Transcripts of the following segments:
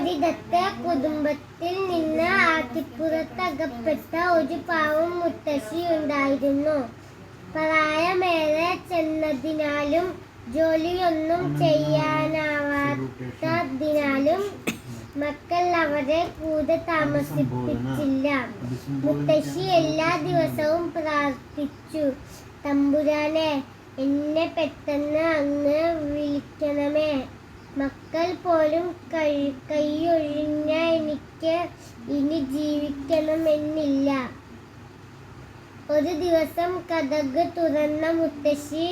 ഒരിടത്ത് കുടുംബത്തിൽ നിന്ന് ആറ്റിപ്പുറത്തകപ്പെട്ട ഒരു പാവം മുത്തശ്ശി ഉണ്ടായിരുന്നു. പ്രായമേറെ ചെന്നതിനാലും ജോലിയൊന്നും ചെയ്യാനാവാത്തതിനാലും മക്കൾ അവരെ കൂടെ താമസിപ്പിച്ചില്ല. മുത്തശ്ശി എല്ലാ ദിവസവും പ്രാർത്ഥിച്ചു തമ്പുരാനെ എന്നെ പെട്ടെന്ന് അങ്ങ് വിളിക്കണമേ. മക്കൾ പോലും കൈ കൈയൊഴിഞ്ഞ എനിക്ക് ഇനി ജീവിക്കണമെന്നില്ല. ഒരു ദിവസം കഥക് തുറന്ന മുത്തശ്ശി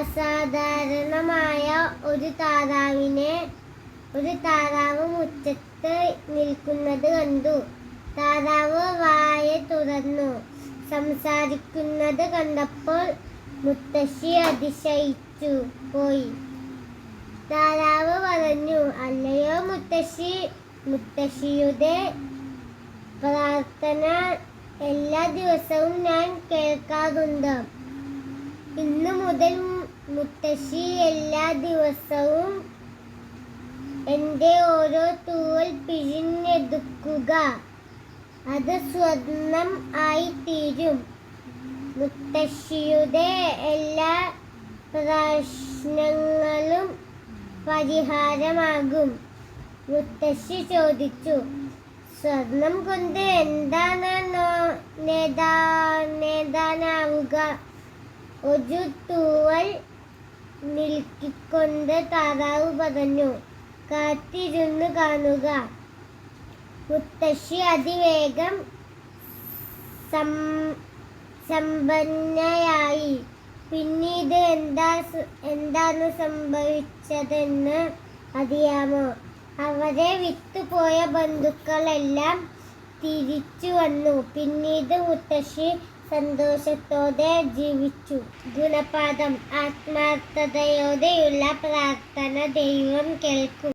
അസാധാരണമായ ഒരു താറാവിനെ ഒരു താറാവ് മുറ്റത്ത് നിൽക്കുന്നത് കണ്ടു. താറാവ് വായ തുറന്നു. സംസാരിക്കുന്നത് കണ്ടപ്പോൾ മുത്തശ്ശി അതിശയിച്ചു പോയി. താറാവ് പറഞ്ഞു അല്ലയോ മുത്തശ്ശി മുത്തശ്ശിയുടെ പ്രാർത്ഥന എല്ലാ ദിവസവും ഞാൻ കേൾക്കാറുണ്ട്. ഇന്നു മുതൽ മുത്തശ്ശി എല്ലാ ദിവസവും എന്റെ ഓരോ തൂവൽ പിഴിഞ്ഞെടുക്കുക. അത് സ്വർണം ആയി തീരും മുത്തശ്ശിയുടെ എല്ലാ പ്രശ്നങ്ങളും പരിഹാരമാകും. മുത്തശ്ശി ചോദിച്ചു സ്വർണം കൊണ്ട് എന്താണ് നേതാ നേതാനാവുക? ഒരു തൂവൽ നിൽക്കിക്കൊണ്ട് താറാവ് പറഞ്ഞു കാത്തിരുന്ന് കാണുക. മുത്തശ്ശി അതിവേഗം സം- സമ്പന്നയായി. എന്താ എന്താണ് സംഭവിച്ചതെന്ന് അറിയാമോ? അവരെ വിട്ടുപോയ ബന്ധുക്കളെല്ലാം തിരിച്ചു വന്നു. പിന്നീട് മുത്തശ്ശി സന്തോഷത്തോടെ ജീവിച്ചു. ഗുണപാഠം ആത്മാർത്ഥതയോടെയുള്ള പ്രാർത്ഥന ദൈവം കേൾക്കും.